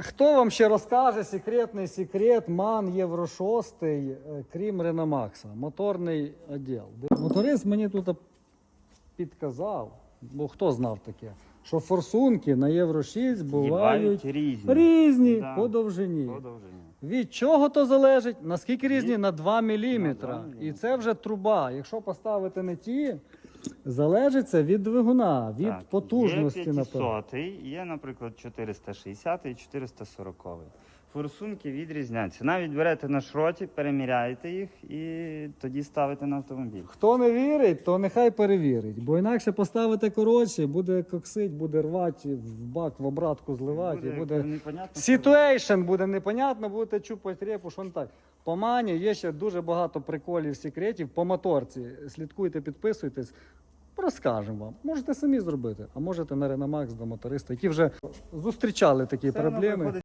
Хто вам ще розкаже секретний секрет МАН Євро 6, е, крім Реномакса, моторний відділ. Моторист мені тут підказав, бо хто знав таке, що форсунки на Євро 6 бувають різні. різні Да. по довжині. По довжині. Від чого то залежить? Наскільки різні? Від- На 2 мм. На 2 міліметри. І це вже труба. Якщо поставити не ті, залежить це від двигуна, від Так, потужності, Є напевно. є, наприклад, 460 і 440. Форсунки відрізняються. Навіть берете на шроті, переміряєте їх і тоді ставите на автомобіль. Хто не вірить, то нехай перевірить. Бо інакше поставити коротше, буде коксить, буде рвати, в бак, в обратку зливати. і буде... непонятно. Ситуейшн буде непонятно, будете чупати репу, що не так. По мані є ще дуже багато приколів, секретів по моторці. Слідкуйте, підписуйтесь. Розкажемо вам. Можете самі зробити, а можете на Реномакс до моториста, які вже зустрічали такі Все проблеми.